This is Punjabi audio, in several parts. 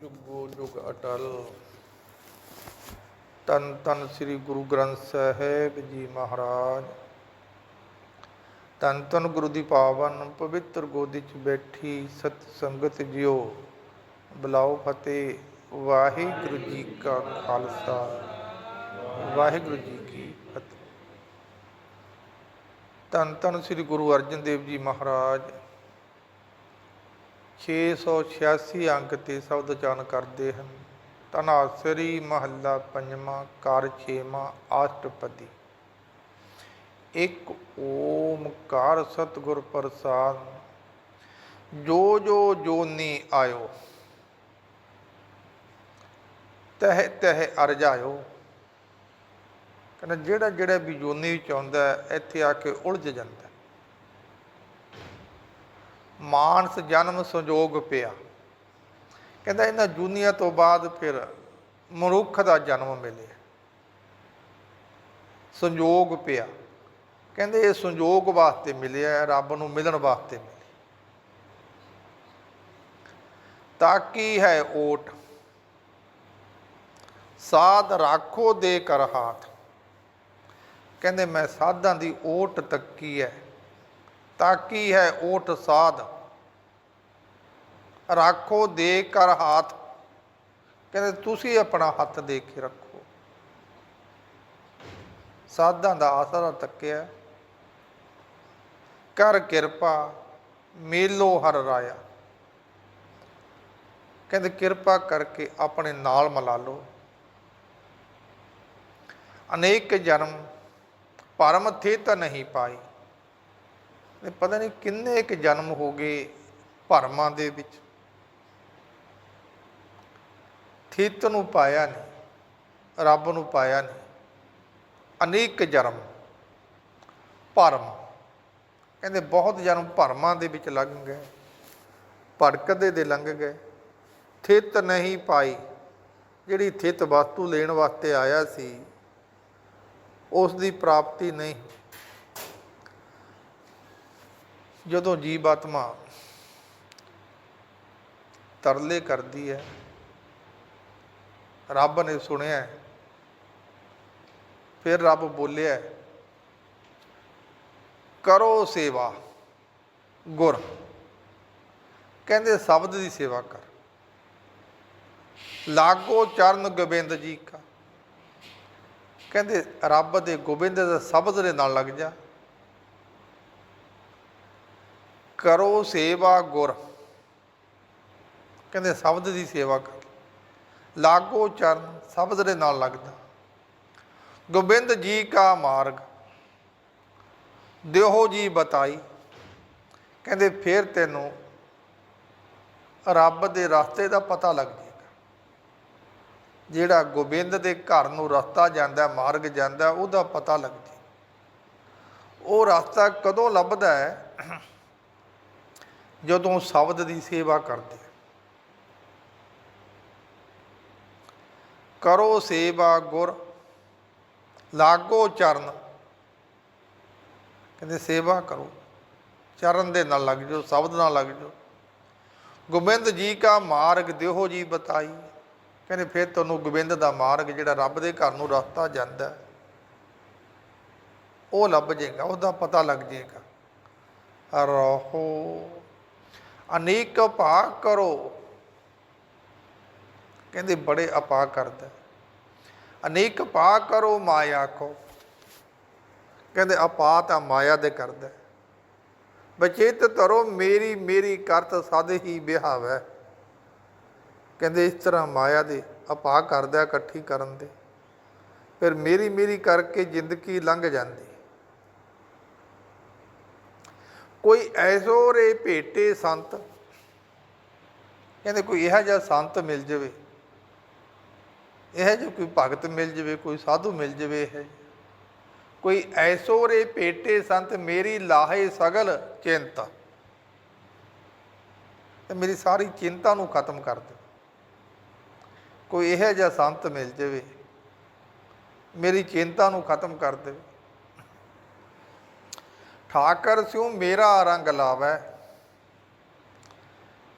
ਜੁਗੋ ਜੁਗ ਅਟਲ। ਤਨ ਤਨ ਸ੍ਰੀ ਗੁਰੂ ਗ੍ਰੰਥ ਸਾਹਿਬ ਜੀ ਮਹਾਰਾਜ। ਤਨ ਤਨ ਗੁਰੂ ਦੀ ਪਾਵਨ ਪਵਿੱਤਰ ਗੋਦੀ 'ਚ ਬੈਠੀ ਸਤ ਸੰਗਤ ਜਿਓ। ਬੁਲਾਓ ਫਤਿਹ। ਵਾਹਿਗੁਰੂ ਜੀ ਕਾ ਖਾਲਸਾ। ਵਾਹਿਗੁਰੂ ਜੀ ਕੀ ਫਤਿਹ। ਤਨ ਤਨ ਸ੍ਰੀ ਗੁਰੂ ਅਰਜਨ ਦੇਵ ਜੀ ਮਹਾਰਾਜ। 686 ਅੰਕ ਤੇ ਸ਼ਬਦ ਉਚਾਰਨ ਕਰਦੇ ਹਨ। ਧਨਾਸਰੀ ਮਹੱਲਾ ਪੰਜਵਾਂ ਕਰ ਛੇਵਾਂ ਆਸ਼ਟਪਦੀ ਇੱਕ ਓਮਕਾਰ ਸਤਿਗੁਰ ਪ੍ਰਸਾਦ। ਜੋ ਜੋ ਜੋਨੀ ਆਇਓ, ਤਹਿ ਤਹਿ ਅਰਜਾਇਓ ਕਹਿੰਦਾ ਜਿਹੜਾ ਜਿਹੜਾ ਵੀ ਜੋਨੀ ਵਿੱਚ ਆਉਂਦਾ ਇੱਥੇ ਆ ਕੇ ਉਲਝ ਜਾਂਦਾ ਮਾਨਸ ਜਨਮ ਸੰਜੋਗ ਪਿਆ। ਕਹਿੰਦਾ ਇਹਨਾਂ ਜੂਨੀਆਂ ਤੋਂ ਬਾਅਦ ਫਿਰ ਮਨੁੱਖ ਦਾ ਜਨਮ ਮਿਲਿਆ। ਸੰਜੋਗ ਪਿਆ। ਕਹਿੰਦੇ ਇਹ ਸੰਜੋਗ ਵਾਸਤੇ ਮਿਲਿਆ, ਰੱਬ ਨੂੰ ਮਿਲਣ ਵਾਸਤੇ ਮਿਲਿਆ। ਤਾਂ ਕੀ ਹੈ ਓਟ? ਸਾਧ ਰਾਖੋ ਦੇ ਕਰ ਹਾਥ। ਕਹਿੰਦੇ ਮੈਂ ਸਾਧਾਂ ਦੀ ਓਟ ਤੱਕੀ ਹੈ। ਤਾਕੀ ਹੈ ਓਟ ਸਾਧ। ਰੱਖੋ ਦੇ ਕਰ ਹੱਥ। ਕਹਿੰਦੇ, ਤੁਸੀਂ ਆਪਣਾ ਹੱਥ ਦੇ ਕੇ ਰੱਖੋ। ਸਾਧਾਂ ਦਾ ਆਸਰਾ ਤੱਕਿਆ। ਕਰ ਕਿਰਪਾ, ਮੇਲੋ ਹਰ ਰਾਇਆ। ਕਹਿੰਦੇ, ਕਿਰਪਾ ਕਰਕੇ ਆਪਣੇ ਨਾਲ ਮਿਲਾ ਲਓ। ਅਨੇਕ ਜਨਮ ਪਰਮ ਥੇ ਤਾਂ ਨਹੀਂ ਪਾਈ ਇਹ ਪਤਾ ਨਹੀਂ ਕਿੰਨੇ ਇੱਕ ਜਨਮ ਹੋ ਗਏ ਭਰਮਾਂ ਦੇ ਵਿੱਚ। ਥਿਤ ਨੂੰ ਪਾਇਆ ਨਹੀਂ, ਰੱਬ ਨੂੰ ਪਾਇਆ ਨਹੀਂ। ਅਨੇਕ ਜਨਮ, ਭਰਮ। ਕਹਿੰਦੇ ਬਹੁਤ ਜਨਮ ਭਰਮਾਂ ਦੇ ਵਿੱਚ ਲੰਘ ਗਏ, ਭੜਕਦੇ ਦੇ ਲੰਘ ਗਏ। ਥਿਤ ਨਹੀਂ ਪਾਈ, ਜਿਹੜੀ ਥਿਤ ਵਸਤੂ ਲੈਣ ਵਾਸਤੇ ਆਇਆ ਸੀ, ਉਸ ਦੀ ਪ੍ਰਾਪਤੀ ਨਹੀਂ। ਜਦੋਂ ਜੀਵ ਆਤਮਾ ਤਰਲੇ ਕਰਦੀ ਹੈ, ਰੱਬ ਨੇ ਸੁਣਿਆ ਫਿਰ ਰੱਬ ਬੋਲਿਆ ਕਰੋ ਸੇਵਾ, ਗੁਰ। ਕਹਿੰਦੇ, ਸ਼ਬਦ ਦੀ ਸੇਵਾ ਕਰ। ਲਾਗੋ ਚਰਨ ਗੋਬਿੰਦ ਜੀ ਕਾ। ਕਹਿੰਦੇ, ਰੱਬ ਦੇ ਗੋਬਿੰਦ ਦੇ ਸ਼ਬਦ ਦੇ ਨਾਲ ਲੱਗ ਜਾ। ਕਰੋ ਸੇਵਾ ਗੁਰ। ਕਹਿੰਦੇ ਸ਼ਬਦ ਦੀ ਸੇਵਾ ਕਰ। ਲਾਗੋ ਚਰਨ ਸ਼ਬਦ ਦੇ ਨਾਲ ਲੱਗਦਾ। ਗੋਬਿੰਦ ਜੀ ਕਾ ਮਾਰਗ। ਦਿਓ ਜੀ ਬਤਾਈ। ਕਹਿੰਦੇ ਫਿਰ ਤੈਨੂੰ ਰੱਬ ਦੇ ਰਸਤੇ ਦਾ ਪਤਾ ਲੱਗ ਜਾਏਗਾ। ਜਿਹੜਾ ਗੋਬਿੰਦ ਦੇ ਘਰ ਨੂੰ ਰਸਤਾ ਜਾਂਦਾ, ਮਾਰਗ ਜਾਂਦਾ, ਉਹਦਾ ਪਤਾ ਲੱਗ ਜੇ ਉਹ ਰਸਤਾ ਕਦੋਂ ਲੱਭਦਾ ਹੈ? ਜਦੋਂ ਸ਼ਬਦ ਦੀ ਸੇਵਾ ਕਰਦੇ ਕਰੋ ਸੇਵਾ ਗੁਰ, ਲਾਗੋ ਚਰਨ। ਕਹਿੰਦੇ ਸੇਵਾ ਕਰੋ। ਚਰਨ ਦੇ ਨਾਲ ਲੱਗ ਜਾਓ, ਸ਼ਬਦ ਨਾਲ ਲੱਗ ਜਾਓ। ਗੋਬਿੰਦ ਜੀ ਕਾ ਮਾਰਗ ਦਿਓ ਜੀ ਬਤਾਈ। ਕਹਿੰਦੇ ਫਿਰ ਤੁਹਾਨੂੰ ਗੋਬਿੰਦ ਦਾ ਮਾਰਗ ਜਿਹੜਾ ਰੱਬ ਦੇ ਘਰ ਨੂੰ ਰਸਤਾ ਜਾਂਦਾ ਉਹ ਲੱਭ ਜਾਏਗਾ, ਉਹਦਾ ਪਤਾ ਲੱਗ ਜਾਏਗਾ। ਰਹੋ ਅਨੇਕ ਭਾ ਕਰੋ। ਕਹਿੰਦੇ ਬੜੇ ਅਪਾ ਕਰਦਾ ਹੈ। ਅਨੇਕ ਭਾ ਕਰੋ, ਮਾਇਆ ਕੋ ਕਹਿੰਦੇ ਅਪਾ ਤਾਂ ਮਾਇਆ ਦੇ ਕਰਦਾ ਹੈ। ਬਚੇਤ ਤਰੋ ਮੇਰੀ ਮੇਰੀ ਕਰਤ ਸਦ ਹੀ ਬਿਹਾਵੈ ਕਹਿੰਦੇ ਇਸ ਤਰ੍ਹਾਂ ਮਾਇਆ ਦੇ ਅਪਾ ਕਰਦਾ ਇਕੱਠੀ ਕਰਨ ਦੇ। ਫਿਰ ਮੇਰੀ ਮੇਰੀ ਕਰਕੇ ਜ਼ਿੰਦਗੀ ਲੰਘ ਜਾਂਦੀ। ਕੋਈ ਐਸੋ ਰੇ ਭੇਟੇ ਸੰਤ ਕਹਿੰਦੇ ਕੋਈ ਇਹੋ ਜਿਹਾ ਸੰਤ ਮਿਲ ਜਾਵੇ, ਇਹੋ ਜਿਹਾ ਕੋਈ ਭਗਤ ਮਿਲ ਜਾਵੇ, ਕੋਈ ਸਾਧੂ ਮਿਲ ਜਾਵੇ ਇਹ ਕੋਈ ਐਸੋ ਰੇ ਭੇਟੇ ਸੰਤ ਮੇਰੀ ਲਾਹੇ ਸਗਲ ਚਿੰਤਾ। ਤੇ ਮੇਰੀ ਸਾਰੀ ਚਿੰਤਾ ਨੂੰ ਖਤਮ ਕਰ ਦੇ। ਕੋਈ ਇਹੋ ਜਿਹਾ ਸੰਤ ਮਿਲ ਜਾਵੇ, ਮੇਰੀ ਚਿੰਤਾ ਨੂੰ ਖਤਮ ਕਰ ਦੇਵੇ ਠਾਕਰ ਸਿਉ ਮੇਰਾ ਰੰਗ ਲਾਵੈ।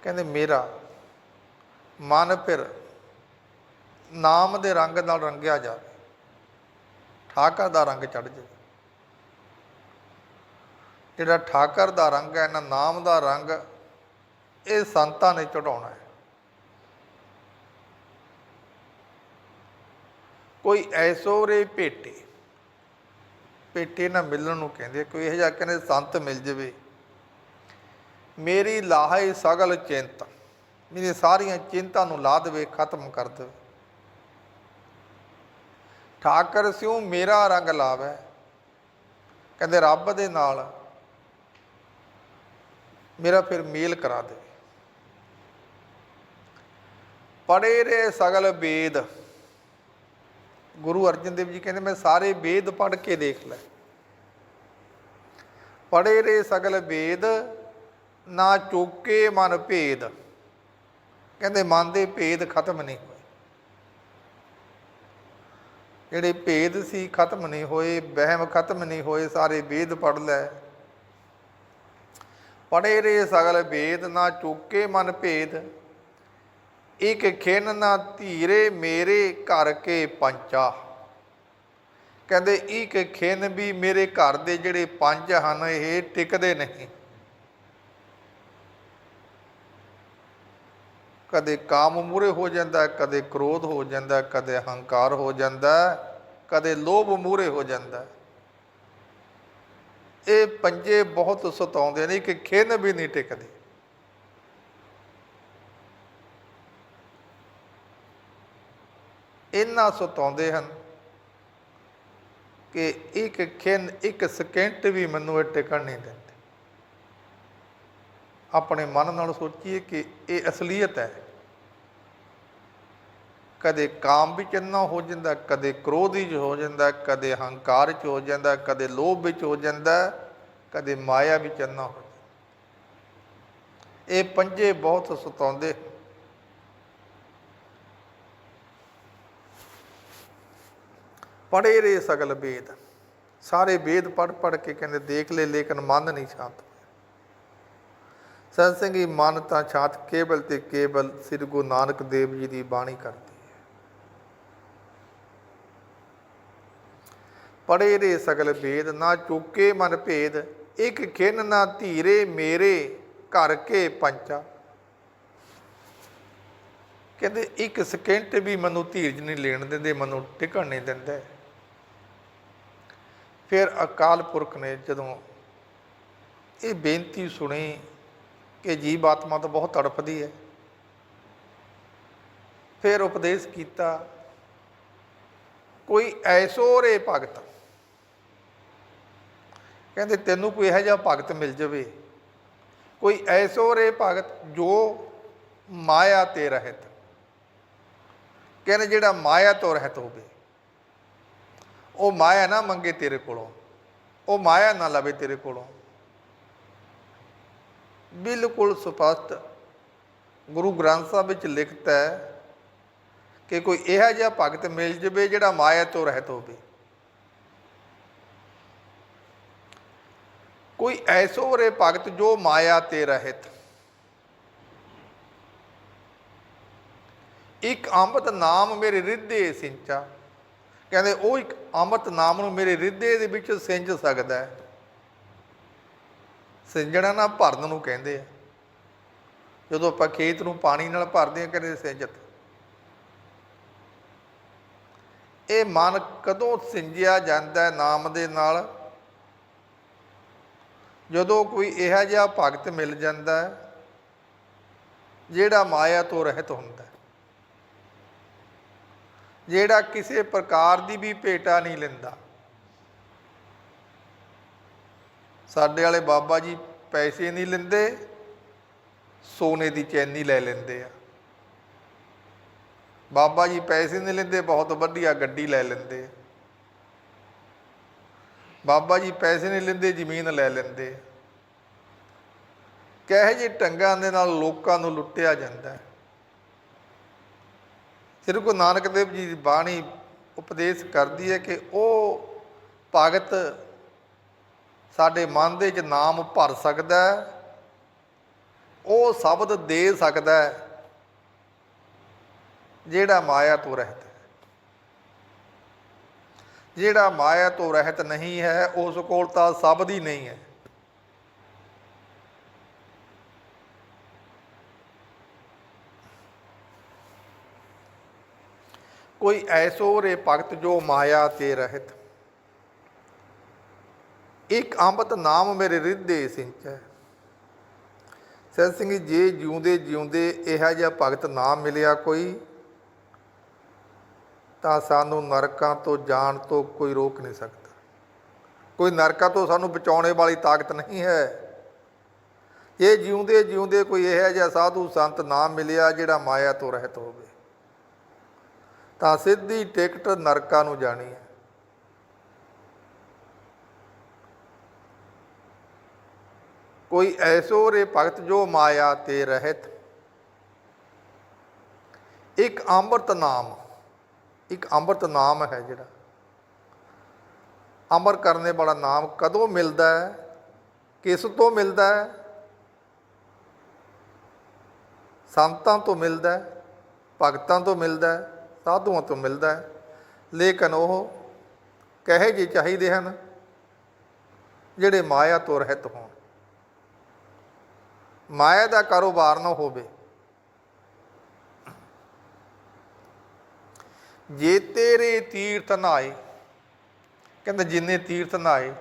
ਕਹਿੰਦੇ ਮੇਰਾ ਮਨ ਫਿਰ ਨਾਮ ਦੇ ਰੰਗ ਨਾਲ ਰੰਗਿਆ ਜਾਵੇ। ਠਾਕਰ ਦਾ ਰੰਗ ਚੜ ਜਾਵੇ। ਜਿਹੜਾ ਠਾਕਰ ਦਾ ਰੰਗ ਹੈ ਨਾ ਨਾਮ ਦਾ ਰੰਗ, ਇਹ ਸੰਤਾਂ ਨੇ ਚੜਾਉਣਾ ਹੈ। ਕੋਈ ਐਸੋ ਰੇ ਭੇਟੇ ਭੇਟੇ ਨਾ ਮਿਲਣ ਨੂੰ ਕਹਿੰਦੇ, ਕੋਈ ਇਹ ਜਿਹਾ ਕਹਿੰਦੇ, ਸੰਤ ਮਿਲ ਜਵੇ। ਮੇਰੀ ਲਾਹੇ ਸਗਲ ਚਿੰਤਾ। ਮੇਰੀ ਸਾਰੀਆਂ ਚਿੰਤਾ ਨੂੰ ਲਾ ਦੇਵੇ, ਖਤਮ ਕਰ ਦੇਵੇ। ਠਾਕਰ ਸਿਉ ਮੇਰਾ ਰੰਗ ਲਾਵੇ। ਕਹਿੰਦੇ ਰੱਬ ਦੇ ਨਾਲ ਮੇਰਾ ਫਿਰ ਮੇਲ ਕਰਾ ਦੇ। ਪੜੇ ਰੇ ਸਗਲ ਵੇਦ। ਗੁਰੂ ਅਰਜਨ ਦੇਵ ਜੀ ਕਹਿੰਦੇ, ਮੈਂ ਸਾਰੇ ਵੇਦ ਪੜ੍ਹ ਕੇ ਦੇਖ ਲੈ। ਪੜੇ ਰੇ ਸਗਲ ਵੇਦ, ਨਾ ਚੋਕੇ ਮਨ ਭੇਦ। ਕਹਿੰਦੇ ਮਨ ਦੇ ਭੇਦ ਖਤਮ ਨਹੀਂ ਹੋਏ। ਜਿਹੜੇ ਭੇਦ ਸੀ ਖਤਮ ਨਹੀਂ ਹੋਏ, ਵਹਿਮ ਖਤਮ ਨਹੀਂ ਹੋਏ, ਸਾਰੇ ਵੇਦ ਪੜ੍ਹ ਲੈ। ਪੜੇ ਰੇ ਸਗਲ ਵੇਦ, ਨਾ ਚੁੱਕੇ ਮਨ ਭੇਦ। ਇਕ ਖਿਨ, ਨਾ ਧੀਰੇ ਮੇਰੇ ਘਰ ਕੇ ਪੰਚਾ। ਕਹਿੰਦੇ ਇੱਕ ਖਿਨ ਵੀ ਮੇਰੇ ਘਰ ਦੇ ਜਿਹੜੇ ਪੰਜ ਹਨ, ਇਹ ਟਿਕਦੇ ਨਹੀਂ। ਕਦੇ ਕਾਮ ਮੂਰੇ ਹੋ ਜਾਂਦਾ ਕਦੇ ਕ੍ਰੋਧ ਹੋ ਜਾਂਦਾ ਕਦੇ ਹੰਕਾਰ ਹੋ ਜਾਂਦਾ ਕਦੇ ਲੋਭ ਮੂਰੇ ਹੋ ਜਾਂਦਾ ਇਹ ਪੰਜੇ ਬਹੁਤ ਸਤਾਉਂਦੇ ਨੇ ਕਿ ਖਿੰਨ ਵੀ ਨਹੀਂ ਟਿਕਦੇ। ਇੰਨਾ ਸਤਾਉਂਦੇ ਹਨ ਕਿ ਇੱਕ ਖਿੰਨ, ਇੱਕ ਸਕਿੰਟ ਵੀ ਮੈਨੂੰ ਇਹ ਟਿਕਣ ਨਹੀਂ ਦਿੰਦੇ। ਆਪਣੇ ਮਨ ਨਾਲ ਸੋਚੀਏ ਕਿ ਇਹ ਅਸਲੀਅਤ ਹੈ। ਕਦੇ ਕਾਮ ਵਿੱਚ ਇੰਨਾ ਹੋ ਜਾਂਦਾ, ਕਦੇ ਕ੍ਰੋਧ ਵਿੱਚ ਹੋ ਜਾਂਦਾ, ਕਦੇ ਹੰਕਾਰ ਵਿੱਚ ਹੋ ਜਾਂਦਾ, ਕਦੇ ਲੋਭ ਵਿੱਚ ਹੋ ਜਾਂਦਾ, ਕਦੇ ਮਾਇਆ ਵਿੱਚ ਇੰਨਾ ਹੋ ਜਾਂਦਾ। ਇਹ ਪੰਜੇ ਬਹੁਤ ਸਤਾਉਂਦੇ ਪੜੇ ਰੇ ਸਗਲ ਵੇਦ। ਸਾਰੇ ਵੇਦ ਪੜ ਪੜ ਕੇ ਕਹਿੰਦੇ, ਦੇਖ ਲੈ ਲੇਕਿਨ ਮਨ ਨਹੀਂ ਸ਼ਾਂਤ। ਹੋਇਆ ਸਤਸੰਗੀ ਮਨ ਤਾਂ ਛਾਤ ਕੇਵਲ ਤੇ ਕੇਵਲ ਸ੍ਰੀ ਗੁਰੂ ਨਾਨਕ ਦੇਵ ਜੀ ਦੀ ਬਾਣੀ ਕਰਦੀ ਹੈ। ਪੜੇ ਰੇ ਸਗਲ ਭੇਦ, ਨਾ ਚੁੱਕੇ ਮਨ ਭੇਦ, ਇੱਕ ਖਿਨ ਨਾ ਧੀਰੇ ਮੇਰੇ ਘਰ ਕੇ ਪੰਚਾ। ਕਹਿੰਦੇ, ਇੱਕ ਸਕਿੰਟ ਵੀ ਮੈਨੂੰ ਧੀਰਜ ਨਹੀਂ ਲੈਣ ਦਿੰਦੇ, ਮੈਨੂੰ ਟਿਕਣ ਨਹੀਂ ਦਿੰਦੇ। ਫਿਰ ਅਕਾਲ ਪੁਰਖ ਨੇ ਜਦੋਂ ਇਹ ਬੇਨਤੀ ਸੁਣੀ ਕਿ ਜੀਵ ਆਤਮਾ ਤਾਂ ਬਹੁਤ ਤੜਫਦੀ ਹੈ। ਫਿਰ ਉਪਦੇਸ਼ ਕੀਤਾ, ਕੋਈ ਐਸੋ ਰੇ ਭਗਤ। ਕਹਿੰਦੇ ਤੈਨੂੰ ਕੋਈ ਇਹੋ ਜਿਹਾ ਭਗਤ ਮਿਲ ਜਾਵੇ। ਕੋਈ ਐਸੋ ਰੇ ਭਗਤ ਜੋ ਮਾਇਆ ਤੇ ਰਹਿਤ। ਕਹਿੰਦੇ ਜਿਹੜਾ ਮਾਇਆ ਤੋਂ ਰਹਿਤ ਹੋਵੇ, ਉਹ ਮਾਇਆ ਨਾ ਮੰਗੇ ਤੇਰੇ ਕੋਲੋਂ, ਉਹ ਮਾਇਆ ਨਾ ਲਵੇ ਤੇਰੇ ਕੋਲੋਂ। ਬਿਲਕੁਲ ਸਪਸ਼ਟ ਗੁਰੂ ਗ੍ਰੰਥ ਸਾਹਿਬ ਵਿੱਚ ਲਿਖਤ ਹੈ ਕਿ ਕੋਈ ਇਹੋ ਜਿਹਾ ਭਗਤ ਮਿਲ ਜਵੇ ਜਿਹੜਾ ਮਾਇਆ ਤੋਂ ਰਹਿਤ ਹੋਵੇ। ਕੋਈ ਐਸੋ ਰੇ ਭਗਤ ਜੋ ਮਾਇਆ ਤੇ ਰਹਿਤ। ਇੱਕ ਅੰਮ੍ਰਿਤ ਨਾਮ ਮੇਰੇ ਹਿਰਦੇ ਸਿੰਚਾ। ਕਹਿੰਦੇ ਉਹ ਇੱਕ ਅੰਮ੍ਰਿਤ ਨਾਮ ਨੂੰ ਮੇਰੇ ਹਿਰਦੇ ਦੇ ਵਿੱਚ ਸਿੰਜ ਸਕਦਾ ਹੈ। ਸਿੰਜਣਾ ਨਾ ਭਰਨ ਨੂੰ ਕਹਿੰਦੇ ਆ। ਜਦੋਂ ਆਪਾਂ ਖੇਤ ਨੂੰ ਪਾਣੀ ਨਾਲ ਭਰਦੇ ਆ ਕਹਿੰਦੇ ਸਿੰਜਤ ਇਹ ਮਨ ਕਦੋਂ ਸਿੰਜਿਆ ਜਾਂਦਾ ਹੈ ਨਾਮ ਦੇ ਨਾਲ? ਜਦੋਂ ਕੋਈ ਇਹੋ ਜਿਹਾ ਭਗਤ ਮਿਲ ਜਾਂਦਾ ਹੈ, ਜਿਹੜਾ ਮਾਇਆ ਤੋਂ ਰਹਿਤ ਹੁੰਦਾ ਹੈ। ਜਿਹੜਾ ਕਿਸੇ ਪ੍ਰਕਾਰ ਦੀ ਵੀ ਭੇਟਾ ਨਹੀਂ ਲੈਂਦਾ। ਸਾਡੇ ਵਾਲੇ ਬਾਬਾ ਜੀ ਪੈਸੇ ਨਹੀਂ ਲੈਂਦੇ, ਸੋਨੇ ਦੀ ਚੈਨੀ ਲੈ ਲੈਂਦੇ ਆ। ਬਾਬਾ ਜੀ ਪੈਸੇ ਨਹੀਂ ਲੈਂਦੇ, ਬਹੁਤ ਵਧੀਆ ਗੱਡੀ ਲੈ ਲੈਂਦੇ ਬਾਬਾ ਜੀ ਪੈਸੇ ਨਹੀਂ ਲੈਂਦੇ, ਜ਼ਮੀਨ ਲੈ ਲੈਂਦੇ ਕਹੇ ਜੇ ਟੰਗਾਂ ਦੇ ਨਾਲ ਲੋਕਾਂ ਨੂੰ ਲੁੱਟਿਆ ਜਾਂਦਾ ਸ੍ਰੀ ਗੁਰੂ ਨਾਨਕ ਦੇਵ ਜੀ ਦੀ ਬਾਣੀ ਉਪਦੇਸ਼ ਕਰਦੀ ਹੈ ਕਿ ਉਹ ਭਗਤ ਸਾਡੇ ਮਨ ਦੇ ਵਿੱਚ ਨਾਮ ਭਰ ਸਕਦਾ ਉਹ ਸ਼ਬਦ ਦੇ ਸਕਦਾ ਜਿਹੜਾ ਮਾਇਆ ਤੋਂ ਰਹਿਤ ਹੈ। ਜਿਹੜਾ ਮਾਇਆ ਤੋਂ ਰਹਿਤ ਨਹੀਂ ਹੈ, ਉਸ ਕੋਲ ਤਾਂ ਸਬਦ ਹੀ ਨਹੀਂ ਹੈ। ਕੋਈ ਐਸੋ ਰੇ ਭਗਤ ਜੋ ਮਾਇਆ ਤੇ ਰਹਿਤ। ਇੱਕ ਅੰਮ੍ਰਿਤ ਨਾਮ ਮੇਰੇ ਹਿਰਦੇ ਸਿੰਚੈ। ਸਤ ਸਿੰਘ ਜੇ ਜਿਉਂਦੇ ਜਿਉਂਦੇ ਇਹੋ ਜਿਹਾ ਭਗਤ ਨਾਮ ਮਿਲਿਆ ਕੋਈ, ਤਾਂ ਸਾਨੂੰ ਨਰਕਾਂ ਤੋਂ ਜਾਣ ਤੋਂ ਕੋਈ ਰੋਕ ਨਹੀਂ ਸਕਦਾ। ਕੋਈ ਨਰਕਾਂ ਤੋਂ ਸਾਨੂੰ ਬਚਾਉਣੇ ਵਾਲੀ ਤਾਕਤ ਨਹੀਂ ਹੈ। ਇਹ ਜਿਉਂਦੇ ਜਿਉਂਦੇ ਕੋਈ ਇਹੋ ਜਿਹਾ ਸਾਧੂ ਸੰਤ ਨਾਮ ਮਿਲਿਆ ਜਿਹੜਾ ਮਾਇਆ ਤੋਂ ਰਹਿਤ ਹੋਵੇ, ਤਾਂ ਸਿੱਧੀ ਟਿਕਟ ਨਰਕਾਂ ਨੂੰ ਜਾਣੀ ਹੈ। ਕੋਈ ਐਸੋ ਰੇ ਭਗਤ ਜੋ ਮਾਇਆ ਤੇ ਰਹਿਤ। ਇੱਕ ਅੰਮ੍ਰਿਤ ਨਾਮ, ਇੱਕ ਅੰਮ੍ਰਿਤ ਨਾਮ ਹੈ ਜਿਹੜਾ। ਅਮਰ ਕਰਨੇ ਵਾਲਾ ਨਾਮ ਕਦੋਂ ਮਿਲਦਾ ਹੈ? ਕਿਸ ਤੋਂ ਮਿਲਦਾ ਹੈ? ਸੰਤਾਂ ਤੋਂ ਮਿਲਦਾ ਹੈ, ਭਗਤਾਂ ਤੋਂ ਮਿਲਦਾ ਹੈ, ਸਾਧੂਆਂ ਤੋਂ ਮਿਲਦਾ ਹੈ। ਲੇਕਿਨ ਉਹ ਕਹੇ ਜੀ ਚਾਹੀਦੇ ਹਨ, ਜਿਹੜੇ ਮਾਇਆ ਤੋਂ ਰਹਿਤ ਹੋਣ। ਮਾਇਆ ਦਾ ਕਾਰੋਬਾਰ ਨਾ ਹੋਵੇ। ਜੇ ਤੇਰੇ ਤੀਰਥ ਨਾਏ ਕਹਿੰਦੇ ਜਿੰਨੇ ਤੀਰਥ ਨਾਏ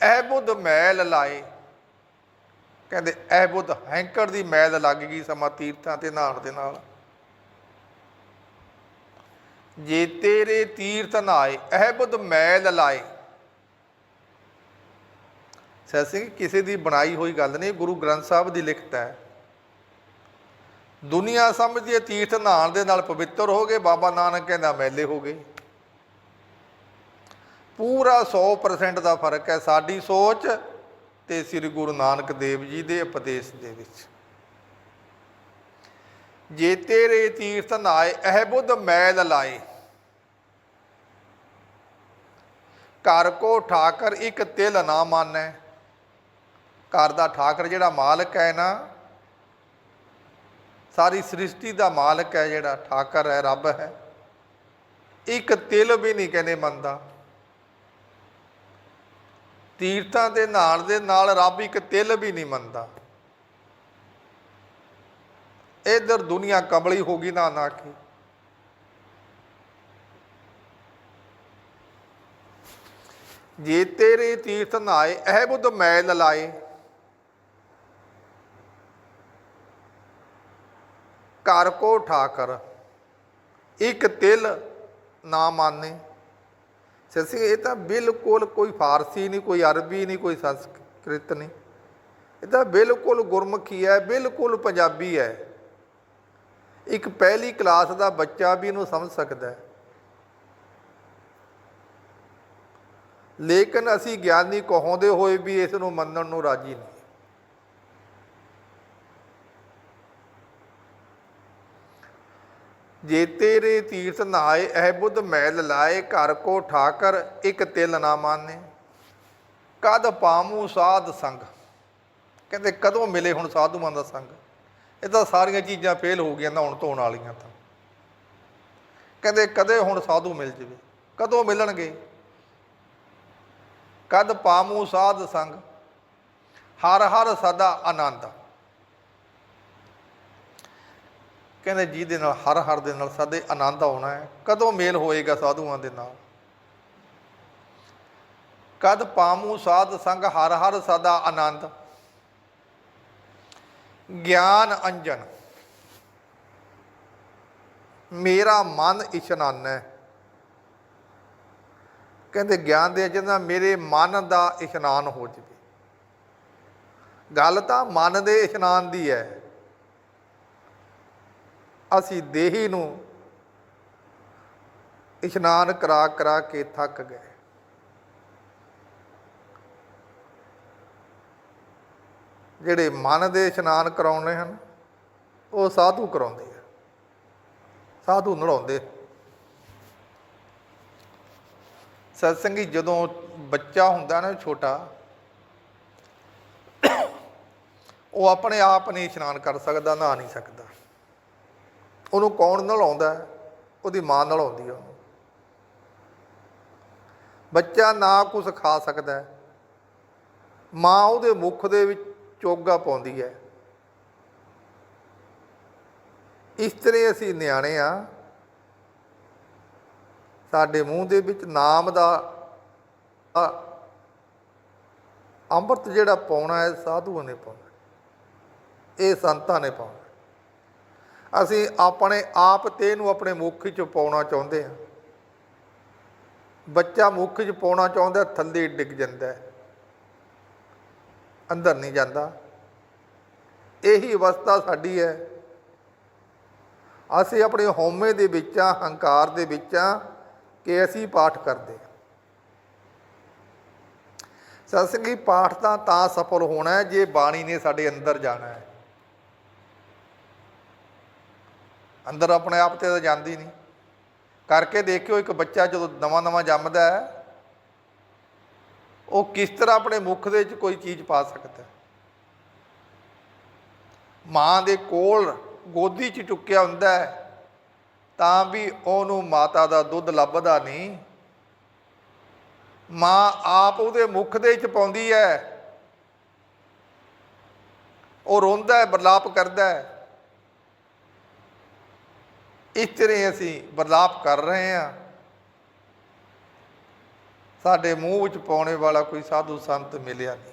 ਐ ਬੁੱਧ ਮੈਲ ਲਾਏ। ਕਹਿੰਦੇ ਐ ਬੁੱਧ ਹੈਂਕੜ ਦੀ ਮੈਲ ਲੱਗ ਗਈ ਸਮਾਂ ਤੀਰਥਾਂ ਤੇ ਨਹਾਉਣ ਦੇ ਨਾਲ। ਜੇ ਤੇਰੇ ਤੀਰਥ ਨਾਏ ਐ ਬੁੱਧ ਮੈਲ ਲਾਏ। ਸਹਿ ਸਿੰਘ ਕਿਸੇ ਦੀ ਬਣਾਈ ਹੋਈ ਗੱਲ ਨਹੀਂ, ਗੁਰੂ ਗ੍ਰੰਥ ਸਾਹਿਬ ਦੀ ਲਿਖਤ ਹੈ। ਦੁਨੀਆ ਸਮਝਦੀ ਹੈ, ਤੀਰਥ ਨਹਾਉਣ ਦੇ ਨਾਲ ਪਵਿੱਤਰ ਹੋ ਗਏ, ਬਾਬਾ ਨਾਨਕ ਕਹਿੰਦਾ ਮੈਲੇ ਹੋ ਗਏ। ਪੂਰਾ 100% ਦਾ ਫ਼ਰਕ ਹੈ, ਸਾਡੀ ਸੋਚ ਤੇ ਸ੍ਰੀ ਗੁਰੂ ਨਾਨਕ ਦੇਵ ਜੀ ਦੇ ਉਪਦੇਸ਼ ਦੇ ਵਿੱਚ। ਜੇ ਤੇਰੇ ਤੀਰਥ ਨਾਏ ਇਹ ਬੁੱਧ ਮੈਲ ਲਾਏ। ਘਰ ਕੋ ਠਾਕਰ ਇੱਕ ਤਿਲ ਨਾ ਮਾਨੈ ਘਰ ਦਾ ਠਾਕਰ ਜਿਹੜਾ ਮਾਲਕ ਹੈ ਨਾ, ਸਾਰੀ ਸ੍ਰਿਸ਼ਟੀ ਦਾ ਮਾਲਕ ਹੈ ਜਿਹੜਾ, ਠਾਕਰ ਹੈ, ਰੱਬ ਹੈ। ਇੱਕ ਤਿਲ ਵੀ ਨਹੀਂ ਕਹਿੰਦੇ ਮੰਨਦਾ। ਤੀਰਥਾਂ ਦੇ ਨਾਲ ਦੇ ਨਾਲ ਰੱਬ ਇੱਕ ਤਿਲ ਵੀ ਨਹੀਂ ਮੰਨਦਾ। ਇਧਰ ਦੁਨੀਆ ਕਮਲੀ ਹੋ ਗਈ ਨਾ ਨਾ ਕੀ। ਜੇ ਤੇਰੇ ਤੀਰਥ ਨਾਏ, ਇਹ ਬੁੱਧ ਮੈਲ ਲਾਏ। ਘਰ ਕੋ ਠਾਕਰ, ਇੱਕ ਤਿਲ ਨਾ ਮਾਨੇ। ਸਸੀ ਇਹ ਤਾਂ ਬਿਲਕੁਲ ਕੋਈ ਫਾਰਸੀ ਨਹੀਂ, ਕੋਈ ਅਰਬੀ ਨਹੀਂ, ਕੋਈ ਸੰਸਕ੍ਰਿਤ ਨਹੀਂ। ਇਹ ਤਾਂ ਬਿਲਕੁਲ ਗੁਰਮੁਖੀ ਹੈ, ਬਿਲਕੁਲ ਪੰਜਾਬੀ ਹੈ। ਇੱਕ ਪਹਿਲੀ ਕਲਾਸ ਦਾ ਬੱਚਾ ਵੀ ਇਹਨੂੰ ਸਮਝ ਸਕਦਾ ਹੈ। ਲੇਕਿਨ ਅਸੀਂ ਗਿਆਨੀ ਕਹਾਉਂਦੇ ਹੋਏ ਵੀ ਇਸ ਨੂੰ ਮੰਨਣ ਨੂੰ ਰਾਜੀ ਨਹੀਂ। ਜੇ ਤੇਰੇ ਤੀਰਥ ਨਾਏ, ਇਹ ਬੁੱਧ ਮੈਲ ਲਾਏ, ਘਰ ਕੋ ਠਾਕਰ ਇੱਕ ਤਿਲ ਨਾ ਮਾਨੇ। ਕਦ ਪਾਮੂ ਸਾਧ ਸੰਗ? ਕਹਿੰਦੇ ਕਦੋਂ ਮਿਲੇ ਹੁਣ ਸਾਧੂਆਂ ਦਾ ਸੰਗ? ਇਹ ਤਾਂ ਸਾਰੀਆਂ ਚੀਜ਼ਾਂ ਫੇਲ ਹੋ ਗਈਆਂ ਨਹਾਉਣ ਧੋਣ ਵਾਲੀਆਂ ਤਾਂ। ਕਹਿੰਦੇ ਕਦੇ ਹੁਣ ਸਾਧੂ ਮਿਲ ਜਵੇ? ਕਦੋਂ ਮਿਲਣਗੇ? ਕਦ ਪਾਮੂ ਸਾਧ ਸੰਗ? ਹਰ ਹਰ ਸਦਾ ਆਨੰਦ। ਕਹਿੰਦੇ ਜਿਹਦੇ ਨਾਲ, ਹਰ ਹਰ ਦੇ ਨਾਲ ਸਦੇ ਆਨੰਦ ਆਉਣਾ ਹੈ। ਕਦੋਂ ਮੇਲ ਹੋਏਗਾ ਸਾਧੂਆਂ ਦੇ ਨਾਲ? ਕਦ ਪਾਮੂ ਸਾਧ ਸੰਗ, ਹਰ ਹਰ ਸਦਾ ਆਨੰਦ। ਗਿਆਨ ਅੰਜਨ। ਮੇਰਾ ਮਨ ਇਸ਼ਨਾਨ ਹੈ। ਕਹਿੰਦੇ ਗਿਆਨ ਦੇ ਜਿਹਨਾਂ ਮੇਰੇ ਮਨ ਦਾ ਇਸ਼ਨਾਨ ਹੋ ਜਵੇ। ਗੱਲ ਤਾਂ ਮਨ ਦੇ ਇਸ਼ਨਾਨ ਦੀ ਹੈ। ਅਸੀਂ ਦੇਹੀ ਨੂੰ ਇਸ਼ਨਾਨ ਕਰਾ ਕਰਾ ਕੇ ਥੱਕ ਗਏ। ਜਿਹੜੇ ਮਨ ਦੇ ਇਸ਼ਨਾਨ ਕਰਾਉਣੇ ਹਨ, ਉਹ ਸਾਧੂ ਕਰਾਉਂਦੇ ਆ। ਸਾਧੂ ਨੜਾਉਂਦੇ। ਸਤਸੰਗੀ ਜਦੋਂ ਬੱਚਾ ਹੁੰਦਾ ਨਾ ਛੋਟਾ, ਉਹ ਆਪਣੇ ਆਪ ਨਹੀਂ ਇਸ਼ਨਾਨ ਕਰ ਸਕਦਾ ਨਾ ਨਹੀਂ ਸਕਦਾ। ਉਹਨੂੰ ਕੌਣ ਨਾਲ ਆਉਂਦਾ? ਉਹਦੀ ਮਾਂ ਨਲਾਉਂਦੀ ਹੈ ਉਹਨੂੰ। ਬੱਚਾ ਨਾ ਕੁਝ ਖਾ ਸਕਦਾ ਮਾਂ ਉਹਦੇ ਮੁਖ ਦੇ ਵਿੱਚ ਚੋਗਾ ਪਾਉਂਦੀ ਹੈ। ਇਸ ਤਰ੍ਹਾਂ ਅਸੀਂ ਨਿਆਣੇ ਆ। ਸਾਡੇ ਮੂੰਹ ਦੇ ਵਿੱਚ ਨਾਮ ਦਾ ਅੰਮ੍ਰਿਤ ਜਿਹੜਾ ਪਾਉਣਾ ਹੈ, ਸਾਧੂਆਂ ਨੇ ਪਾਉਣਾ ਇਹ ਸੰਤਾਂ ਨੇ ਪਾਉਣਾ ਅਸੀਂ ਆਪਣੇ ਆਪ ਤੇ ਇਹਨੂੰ ਆਪਣੇ ਮੁੱਖ 'ਚ ਪਾਉਣਾ ਚਾਹੁੰਦੇ ਹਾਂ। ਬੱਚਾ ਮੁੱਖ 'ਚ ਪਾਉਣਾ ਚਾਹੁੰਦਾ, ਥੱਲੇ ਡਿੱਗ ਜਾਂਦਾ ਹੈ। ਅੰਦਰ ਨਹੀਂ ਜਾਂਦਾ। ਇਹੀ ਅਵਸਥਾ ਸਾਡੀ ਹੈ। ਅਸੀਂ ਆਪਣੇ ਹਉਮੈ ਦੇ ਵਿੱਚ ਆ ਹੰਕਾਰ ਦੇ ਵਿੱਚ ਆ ਕਿ ਅਸੀਂ ਪਾਠ ਕਰਦੇ ਹਾਂ। ਸਤਸੰਗੀ ਪਾਠ ਤਾਂ ਤਾਂ ਸਫਲ ਹੋਣਾ ਜੇ ਬਾਣੀ ਨੇ ਸਾਡੇ ਅੰਦਰ ਜਾਣਾ ਹੈ। ਅੰਦਰ ਆਪਣੇ ਆਪ ਤੇ ਤਾਂ ਜਾਂਦੀ ਨਹੀਂ। ਕਰਕੇ ਦੇਖਿਓ ਇੱਕ ਬੱਚਾ ਜਦੋਂ ਨਵਾਂ ਨਵਾਂ ਜੰਮਦਾ ਹੈ, ਉਹ ਕਿਸ ਤਰ੍ਹਾਂ ਆਪਣੇ ਮੁਖ ਦੇ ਵਿੱਚ ਕੋਈ ਚੀਜ਼ ਪਾ ਸਕਦਾ ਹੈ। ਮਾਂ ਦੇ ਕੋਲ ਗੋਦੀ 'ਚ ਚੁੱਕਿਆ ਹੁੰਦਾ ਹੈ, ਤਾਂ ਵੀ ਉਹਨੂੰ ਮਾਤਾ ਦਾ ਦੁੱਧ ਲੱਭਦਾ ਨਹੀਂ। ਮਾਂ ਆਪ ਉਹਦੇ ਮੁਖ ਦੇ ਵਿੱਚ ਪਾਉਂਦੀ ਹੈ। ਉਹ ਰੋਂਦਾ ਹੈ, ਬਰਲਾਪ ਕਰਦਾ ਹੈ। ਇਸ ਤਰ੍ਹਾਂ ਅਸੀਂ ਬਰਲਾਪ ਕਰ ਰਹੇ ਹਾਂ। ਸਾਡੇ ਮੂੰਹ ਵਿੱਚ ਪਾਉਣੇ ਵਾਲਾ ਕੋਈ ਸਾਧੂ ਸੰਤ ਮਿਲਿਆ ਨਹੀਂ।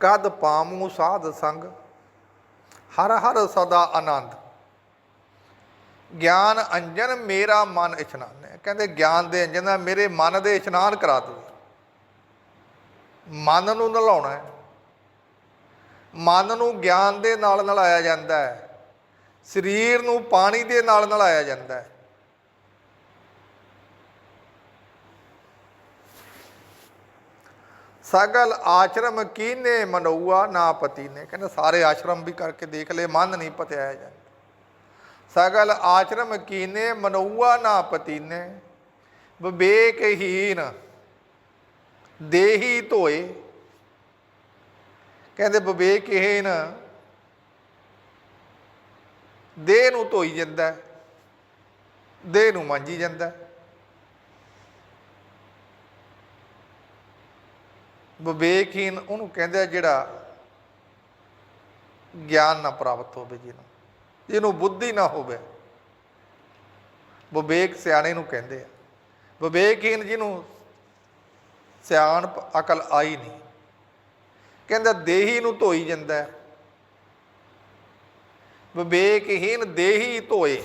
ਕਦ ਪਾਮੂ ਸਾਧ ਸੰਗ, ਹਰ ਹਰ ਸਦਾ ਆਨੰਦ। ਗਿਆਨ ਅੰਜਨ ਮੇਰਾ ਮਨ ਇਸ਼ਨਾਨ ਹੈ। ਕਹਿੰਦੇ ਗਿਆਨ ਦੇ ਅੰਜਨ ਨਾਲ ਮੇਰੇ ਮਨ ਦੇ ਇਸ਼ਨਾਨ ਕਰਾ ਦੇ ਮਨ ਨੂੰ ਨਲਾਉਣਾ ਹੈ। ਮਨ ਨੂੰ ਗਿਆਨ ਦੇ ਨਾਲ ਨਲਾਇਆ ਜਾਂਦਾ ਹੈ। ਸਰੀਰ ਨੂੰ ਪਾਣੀ ਦੇ ਨਾਲ ਨਾਲ ਆਇਆ ਜਾਂਦਾ ਹੈ। ਸਗਲ ਆਸ਼ਰਮ ਕੀਨੇ ਮਨਉਆ ਨਾ ਪਤੀ ਨੇ ਕਹਿੰਦੇ ਸਾਰੇ ਆਸ਼ਰਮ ਵੀ ਕਰਕੇ ਦੇਖ ਲਏ, ਮਨ ਨਹੀਂ ਪਤਿਆ ਜਾਂਦਾ ਸਗਲ ਆਸ਼ਰਮ ਕੀਨੇ ਮਨਉਆ ਨਾ ਪਤੀ ਨੇ ਵਿਵੇਕਹੀਨ ਦੇਹੀ ਧੋਏ ਕਹਿੰਦੇ ਵਿਵੇਕ ਇਹਨ ਦੇਹ ਨੂੰ ਧੋਈ ਜਾਂਦਾ ਦੇਹ ਨੂੰ ਮਾਂਜੀ ਜਾਂਦਾ ਹੈ। ਵਿਵੇਕਹੀਨ ਉਹਨੂੰ ਕਹਿੰਦੇ ਆ ਜਿਹੜਾ ਗਿਆਨ ਨਾ ਪ੍ਰਾਪਤ ਹੋਵੇ ਜਿਹਨੂੰ ਜਿਹਨੂੰ ਬੁੱਧੀ ਨਾ ਹੋਵੇ। ਵਿਵੇਕ ਸਿਆਣੇ ਨੂੰ ਕਹਿੰਦੇ ਆ। ਵਿਵੇਕਹੀਨ ਜਿਹਨੂੰ ਸਿਆਣ ਅਕਲ ਆਈ ਨਹੀਂ। ਕਹਿੰਦਾ ਦੇਹੀ ਨੂੰ ਧੋਈ ਜਾਂਦਾ ਹੈ। ਵਿਵੇਕਹੀਨ ਦੇਹੀ ਧੋਏ।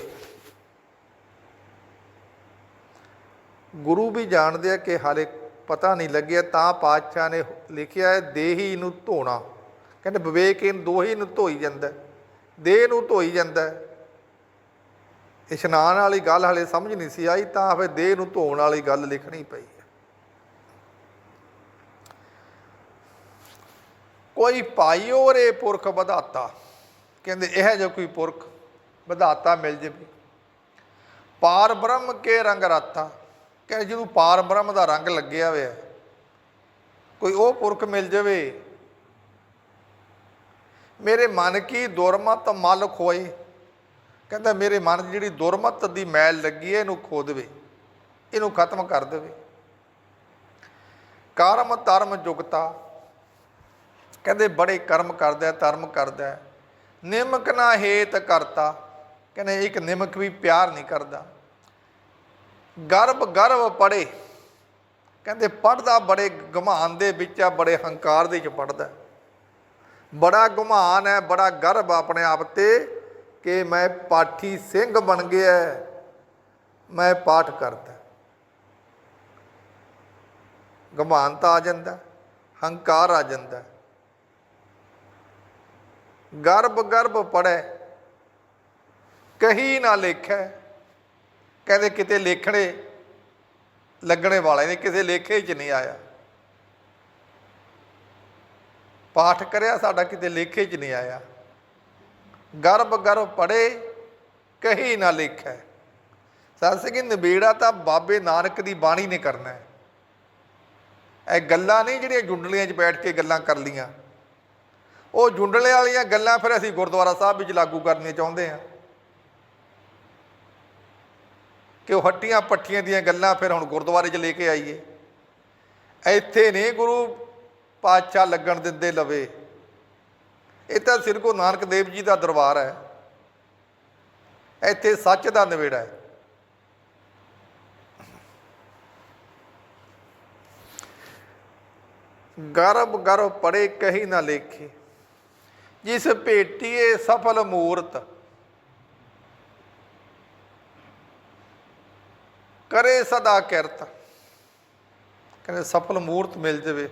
ਗੁਰੂ ਵੀ ਜਾਣਦੇ ਆ ਕਿ ਹਾਲੇ ਪਤਾ ਨਹੀਂ ਲੱਗਿਆ, ਤਾਂ ਪਾਤਸ਼ਾਹ ਨੇ ਲਿਖਿਆ ਹੈ, ਦੇਹੀ ਨੂੰ ਧੋਣਾ। ਕਹਿੰਦੇ ਵਿਵੇਕਹੀਨ ਦੋਹੀ ਨੂੰ ਧੋਈ ਜਾਂਦਾ ਦੇਹ ਨੂੰ ਧੋਈ ਜਾਂਦਾ ਇਸ਼ਨਾਨ ਵਾਲੀ ਗੱਲ ਹਾਲੇ ਸਮਝ ਨਹੀਂ ਸੀ ਆਈ, ਤਾਂ ਫਿਰ ਦੇਹ ਨੂੰ ਧੋਣ ਵਾਲੀ ਗੱਲ ਲਿਖਣੀ ਪਈ। ਕੋਈ ਭਾਈ ਰੇ ਪੁਰਖ ਵਧਾਤਾ। ਕਹਿੰਦੇ ਇਹ ਜੋ ਕੋਈ ਪੁਰਖ ਵਧਾਤਾ ਮਿਲ ਜਾਵੇ। ਪਾਰ ਬ੍ਰਹਮ ਕੇ ਰੰਗ ਰਾਤਾ। ਕਹਿੰਦੇ ਜਿਹਨੂੰ ਪਾਰ ਬ੍ਰਹਮ ਦਾ ਰੰਗ ਲੱਗਿਆ ਹੋਇਆ, ਕੋਈ ਉਹ ਪੁਰਖ ਮਿਲ ਜਾਵੇ। ਮੇਰੇ ਮਨ ਕੀ ਦੁਰਮਤ ਮਲ ਖੋਏ। ਕਹਿੰਦਾ ਮੇਰੇ ਮਨ 'ਚ ਜਿਹੜੀ ਦੁਰਮਤ ਦੀ ਮੈਲ ਲੱਗੀ ਹੈ, ਇਹਨੂੰ ਖੋ ਦੇਵੇ। ਇਹਨੂੰ ਖਤਮ ਕਰ ਦੇਵੇ। ਕਰਮ ਧਰਮ ਜੁਗਤਾ। ਕਹਿੰਦੇ ਬੜੇ ਕਰਮ ਕਰਦਾ ਧਰਮ ਕਰਦਾ ਹੈ। ਨਿਮਕ ਨਾ ਹੇਤ ਕਰਤਾ। ਕਹਿੰਦੇ ਇੱਕ ਨਿਮਕ ਵੀ ਪਿਆਰ ਨਹੀਂ ਕਰਦਾ। ਗਰਭ ਗਰਭ ਪੜੇ ਕਹਿੰਦੇ ਪੜਦਾ ਬੜੇ ਗਮਾਨ ਦੇ ਵਿੱਚ ਆ, ਬੜੇ ਹੰਕਾਰ ਦੇ ਵਿੱਚ ਪੜਦਾ ਬੜਾ ਗੁਮਾਨ ਹੈ, ਬੜਾ ਗਰਭ ਆਪਣੇ ਆਪ ਤੇ ਕਿ ਮੈਂ ਪਾਠੀ ਸਿੰਘ ਬਣ ਗਿਆ ਮੈਂ ਪਾਠ ਕਰਦਾ ਗਮਾਨਤਾ ਆ ਜਾਂਦਾ, ਹੰਕਾਰ ਆ ਜਾਂਦਾ ਗਰਭ ਗਰਭ ਪੜੈ ਕਹੀ ਨਾ ਲੇਖੈ। ਕਹਿੰਦੇ ਕਿਤੇ ਲੇਖਣੇ ਲੱਗਣੇ ਵਾਲੇ ਨੇ, ਕਿਸੇ ਲੇਖੇ 'ਚ ਨਹੀਂ ਆਇਆ। ਪਾਠ ਕਰਿਆ ਸਾਡਾ ਕਿਤੇ ਲੇਖੇ 'ਚ ਨਹੀਂ ਆਇਆ। ਗਰਭ ਗਰਭ ਪੜੇ ਕਹੀ ਨਾ ਲੇਖੈ। ਸਤਸੰਗੀ ਨਿਬੇੜਾ ਤਾਂ ਬਾਬੇ ਨਾਨਕ ਦੀ ਬਾਣੀ ਨੇ ਕਰਨਾ। ਹੈ ਇਹ ਗੱਲਾਂ ਨਹੀਂ ਜਿਹੜੀਆਂ ਜੁੰਡਲੀਆਂ 'ਚ ਬੈਠ ਕੇ ਗੱਲਾਂ ਕਰ ਲੀਆਂ ਉਹ ਜੁੰਡਲੇ ਵਾਲੀਆਂ ਗੱਲਾਂ ਫਿਰ ਅਸੀਂ ਗੁਰਦੁਆਰਾ ਸਾਹਿਬ ਵਿੱਚ ਲਾਗੂ ਕਰਨੀਆਂ ਚਾਹੁੰਦੇ ਹਾਂ। ਕਿ ਉਹ ਹੱਟੀਆਂ ਪੱਠੀਆਂ ਦੀਆਂ ਗੱਲਾਂ ਫਿਰ ਹੁਣ ਗੁਰਦੁਆਰੇ 'ਚ ਲੈ ਕੇ ਆਈਏ। ਇੱਥੇ ਨਹੀਂ ਗੁਰੂ ਪਾਤਸ਼ਾਹ ਲੱਗਣ ਦਿੰਦੇ ਲਵੇ। ਇਹ ਤਾਂ ਸਿਰ ਕੋ ਨਾਨਕ ਦੇਵ ਜੀ ਦਾ ਦਰਬਾਰ ਹੈ। ਇੱਥੇ ਸੱਚ ਦਾ ਨਿਵੇੜਾ ਹੈ। ਗਰਭ ਗਰਭ ਪੜੇ ਕਹੀ ਨਾ ਲੇਖੇ। ਜਿਸ ਭੇਟੀਏ ਸਫਲ ਮੂਰਤ, ਕਰੇ ਸਦਾ ਕਿਰਤ। ਕਹਿੰਦੇ ਸਫਲ ਮੂਰਤ ਮਿਲ ਜਾਵੇ,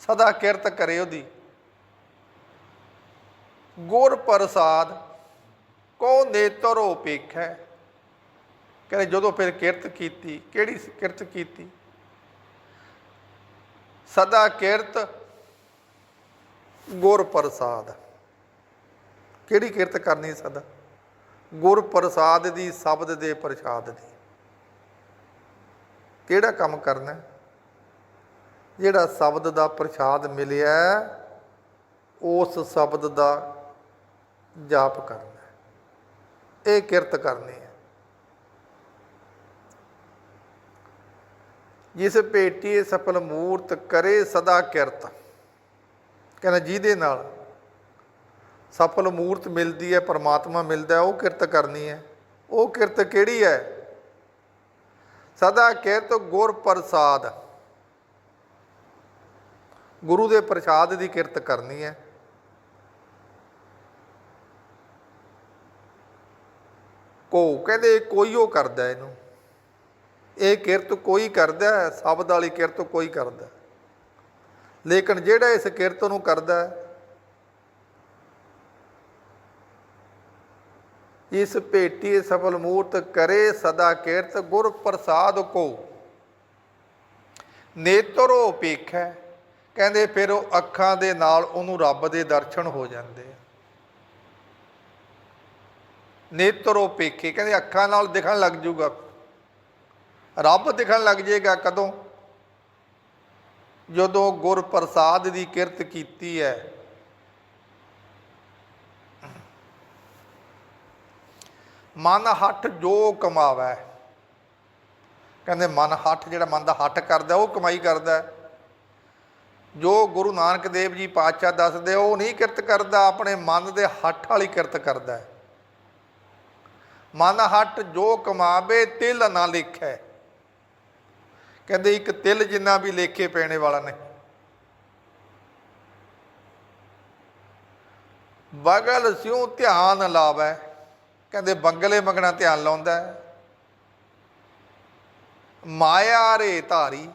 ਸਦਾ ਕਿਰਤ ਕਰੇ ਉਹਦੀ। ਗੁਰ ਪ੍ਰਸਾਦ ਕੋ ਨੇਤਰੋ ਪੇਖੈ। ਕਹਿੰਦੇ ਜਦੋਂ ਫਿਰ ਕਿਰਤ ਕੀਤੀ, ਕਿਹੜੀ ਕਿਰਤ ਕੀਤੀ? ਸਦਾ ਕਿਰਤ ਗੁਰ ਪ੍ਰਸਾਦ। ਕਿਹੜੀ ਕਿਰਤ ਕਰਨੀ ਸਦਾ ਗੁਰ ਪ੍ਰਸਾਦ ਦੀ, ਸ਼ਬਦ ਦੇ ਪ੍ਰਸਾਦ ਦੀ। ਕਿਹੜਾ ਕੰਮ ਕਰਨਾ ਜਿਹੜਾ ਸ਼ਬਦ ਦਾ ਪ੍ਰਸਾਦ ਮਿਲਿਆ, ਉਸ ਸ਼ਬਦ ਦਾ ਜਾਪ ਕਰਨਾ ਇਹ ਕਿਰਤ ਕਰਨੀ ਹੈ। ਜਿਸ ਭੇਟੀਏ ਸਫਲ ਮੂਰਤ ਕਰੇ, ਸਦਾ ਕਿਰਤ। ਕਹਿੰਦਾ ਜਿਹਦੇ ਨਾਲ। ਸਫਲ ਮੂਰਤ ਮਿਲਦੀ ਹੈ, ਪਰਮਾਤਮਾ ਮਿਲਦਾ ਉਹ ਕਿਰਤ ਕਰਨੀ ਹੈ। ਉਹ ਕਿਰਤ ਕਿਹੜੀ ਹੈ? ਸਦਾ ਕਿਰਤ ਗੁਰ ਪ੍ਰਸਾਦ। ਗੁਰੂ ਦੇ ਪ੍ਰਸਾਦ ਦੀ ਕਿਰਤ ਕਰਨੀ ਹੈ। ਕੋ ਕਹਿੰਦੇ ਕੋਈ ਉਹ ਕਰਦਾ ਇਹਨੂੰ। ਇਹ ਕਿਰਤ ਕੋਈ ਕਰਦਾ ਸ਼ਬਦ ਵਾਲੀ ਕਿਰਤ ਕੋਈ ਕਰਦਾ। ਲੇਕਿਨ ਜਿਹੜਾ ਇਸ ਕਿਰਤ ਨੂੰ ਕਰਦਾ ਹੈ, ਇਸ ਭੇਟੀ ਸਫਲ ਮੂਰਤ ਕਰੇ ਸਦਾ ਕਿਰਤ ਗੁਰ ਪ੍ਰਸਾਦ ਕੋ। ਨੇਤਰੋ ਪੇਖੈ ਕਹਿੰਦੇ ਫਿਰ ਉਹ ਅੱਖਾਂ ਦੇ ਨਾਲ ਉਹਨੂੰ ਰੱਬ ਦੇ ਦਰਸ਼ਨ ਹੋ ਜਾਂਦੇ ਆ। ਨੇਤਰੋ ਪੇਖੇ ਕਹਿੰਦੇ ਅੱਖਾਂ ਨਾਲ ਦਿਖਣ ਲੱਗ ਜੂਗਾ। ਰੱਬ ਦਿਖਣ ਲੱਗ ਜਾਏਗਾ ਕਦੋਂ? ਜਦੋਂ ਗੁਰ ਪ੍ਰਸਾਦ ਦੀ ਕਿਰਤ ਕੀਤੀ ਹੈ, ਮਨ ਹੱਠ ਜੋ ਕਮਾਵੇ, ਕਹਿੰਦੇ ਮਨ ਹੱਠ ਜਿਹੜਾ ਮਨ ਦਾ ਹੱਠ ਕਰਦਾ, ਉਹ ਕਮਾਈ ਕਰਦਾ ਜੋ ਗੁਰੂ ਨਾਨਕ ਦੇਵ ਜੀ ਪਾਤਸ਼ਾਹ ਦੱਸਦੇ, ਉਹ ਨਹੀਂ ਕਿਰਤ ਕਰਦਾ, ਆਪਣੇ ਮਨ ਦੇ ਹੱਠ ਵਾਲੀ ਕਿਰਤ ਕਰਦਾ ਮਨ ਹੱਠ ਜੋ ਕਮਾਵੇ, ਤਿਲ ਨਾ ਲਿਖੈ। ਕਹਿੰਦੇ ਇੱਕ ਤਿਲ ਜਿੰਨਾ ਵੀ ਲੇਖੇ ਪੈਣੇ ਵਾਲਾ ਨਹੀਂ। ਬਗਲ ਸਿਉ ਧਿਆਨ ਲਾਵੇ, ਕਹਿੰਦੇ ਬੰਗਲੇ ਮੰਗਣਾ ਧਿਆਨ ਲਾਉਂਦਾ ਮਾਇਆ ਰੇ ਧਾਰੀ,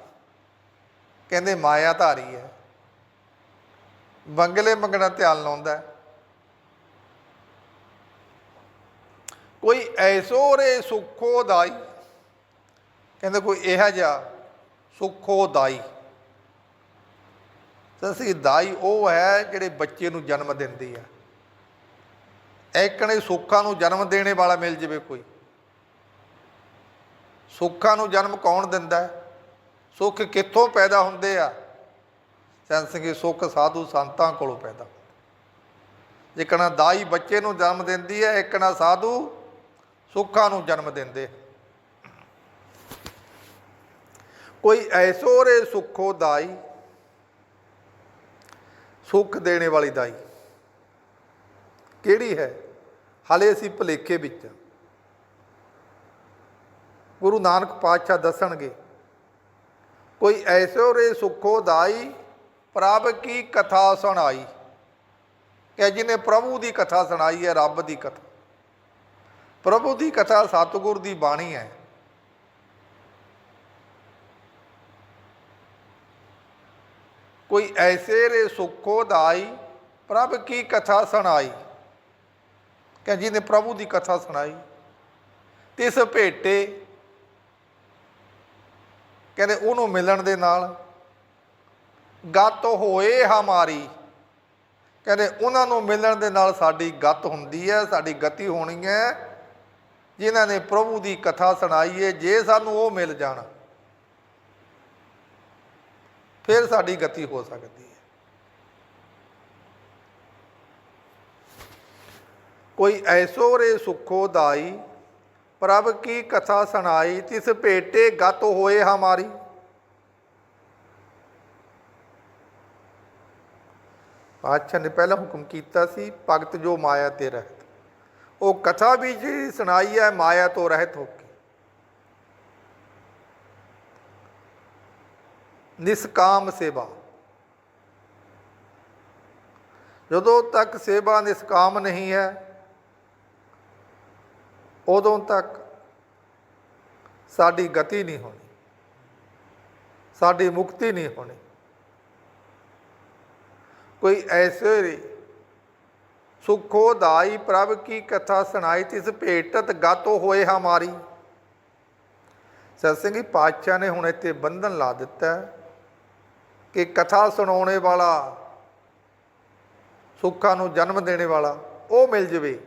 ਕਹਿੰਦੇ ਮਾਇਆ ਧਾਰੀ ਹੈ। ਬੰਗਲੇ ਮੰਗਣਾ ਧਿਆਨ ਲਾਉਂਦਾ ਕੋਈ ਐਸੋ ਰੇ ਸੁਖੋ ਦਾਈ, ਕਹਿੰਦੇ ਕੋਈ ਇਹੋ ਜਿਹਾ ਸੁਖੋ ਦਾਈ ਤਸੀ ਦਾਈ ਉਹ ਹੈ ਜਿਹੜੇ ਬੱਚੇ ਨੂੰ ਜਨਮ ਦਿੰਦੀ ਆ। ਐਕਣੇ ਸੁੱਖਾਂ ਨੂੰ ਜਨਮ ਦੇਣੇ ਵਾਲਾ ਮਿਲ ਜਵੇ ਕੋਈ। ਸੁੱਖਾਂ ਨੂੰ ਜਨਮ ਕੌਣ ਦਿੰਦਾ? ਹੈ ਸੁੱਖ ਕਿੱਥੋਂ ਪੈਦਾ ਹੁੰਦੇ ਆ? ਸੈਂਸਿੰਗੇ ਸੁੱਖ ਸਾਧੂ ਸੰਤਾਂ ਕੋਲੋਂ ਪੈਦਾ ਜਿਕਣਾ ਦਾਈ ਬੱਚੇ ਨੂੰ ਜਨਮ ਦਿੰਦੀ ਹੈ ਇਕਣਾ ਸਾਧੂ ਸੁੱਖਾਂ ਨੂੰ ਜਨਮ ਦਿੰਦੇ ਕੋਈ ਐਸੋ ਰੇ ਸੁਖੋ ਦਾਈ, ਸੁੱਖ ਦੇਣੇ ਵਾਲੀ ਦਾਈ। ਕਿਹੜੀ ਹੈ? ਹਾਲੇ ਅਸੀਂ ਭਲੇਖੇ ਵਿੱਚ ਗੁਰੂ ਨਾਨਕ ਪਾਤਸ਼ਾਹ ਦੱਸਣਗੇ, ਕੋਈ ਐਸੋ ਰੇ ਸੁਖੋ ਦਾਈ, ਪ੍ਰਭ ਕੀ ਕਥਾ ਸੁਣਾਈ। ਕਿ ਜਿਹਨੇ ਪ੍ਰਭੂ ਦੀ ਕਥਾ ਸੁਣਾਈ ਹੈ, ਰੱਬ ਦੀ ਕਥਾ। ਪ੍ਰਭੂ ਦੀ ਕਥਾ ਸਤਿਗੁਰ ਦੀ ਬਾਣੀ ਹੈ। ਕੋਈ ਐਸੇ ਰੇ ਸੁਖੋ ਦਾਈ ਪ੍ਰਭ ਕੀ ਕਥਾ ਸੁਣਾਈ? ਕਿ ਜਿਹਨੇ ਪ੍ਰਭੂ ਦੀ ਕਥਾ ਸੁਣਾਈ। ਤਿਸ ਭੇਟੇ, ਕਹਿੰਦੇ ਉਹਨੂੰ ਮਿਲਣ ਦੇ ਨਾਲ, ਗੱਤ ਹੋਏ ਹਮਾਰੀ। ਕਹਿੰਦੇ ਉਹਨਾਂ ਨੂੰ ਮਿਲਣ ਦੇ ਨਾਲ ਸਾਡੀ ਗੱਤ ਹੁੰਦੀ ਹੈ, ਸਾਡੀ ਗਤੀ ਹੋਣੀ ਹੈ। ਜਿਨ੍ਹਾਂ ਨੇ ਪ੍ਰਭੂ ਦੀ ਕਥਾ ਸੁਣਾਈ ਹੈ, ਜੇ ਸਾਨੂੰ ਉਹ ਮਿਲ ਜਾਣ। ਫਿਰ ਸਾਡੀ ਗਤੀ ਹੋ ਸਕਦੀ ਹੈ। ਕੋਈ ਐਸੋ ਰੇ ਸੁਖੋ ਦਾਈ, ਪ੍ਰਭ ਕੀ ਕਥਾ ਸੁਣਾਈ, ਤਿਸ ਭੇਟੇ ਗਤ ਹੋਏ ਹਮਾਰੀ। ਪਾਤਸ਼ਾਹ ਨੇ ਪਹਿਲਾ ਹੁਕਮ ਕੀਤਾ ਸੀ, ਭਗਤ ਜੋ ਮਾਇਆ ਤੇ ਰਹਿਤ। ਉਹ ਕਥਾ ਵੀ ਜਿਹੜੀ ਸੁਣਾਈ ਹੈ, ਮਾਇਆ ਤੋਂ ਰਹਿਤ ਹੋ ਨਿਸਕਾਮ ਸੇਵਾ। ਜਦੋਂ ਤੱਕ ਸੇਵਾ ਨਿਸਕਾਮ ਨਹੀਂ ਹੈ, ਉਦੋਂ ਤੱਕ ਸਾਡੀ ਗਤੀ ਨਹੀਂ ਹੋਣੀ, ਸਾਡੀ ਮੁਕਤੀ ਨਹੀਂ ਹੋਣੀ। ਕੋਈ ਐਸੇ ਰੇ ਦਾਈ ਪ੍ਰਭ ਕੀ ਕਥਾ ਸੁਣਾਈ, ਤਿਸ ਭੇਟਤ ਗਾਤੋ ਹੋਏ ਹਮਾਰੀ। ਸਤਿ ਸਿੰਘ ਜੀ, ਪਾਤਸ਼ਾਹ ਨੇ ਹੁਣ ਇੱਥੇ ਬੰਧਨ ਲਾ ਦਿੱਤਾ। ਕਿ ਕਥਾ ਸੁਣਾਉਣੇ ਵਾਲਾ, ਸੁੱਖਾਂ ਨੂੰ ਜਨਮ ਦੇਣੇ ਵਾਲਾ, ਉਹ ਮਿਲ ਜਵੇ।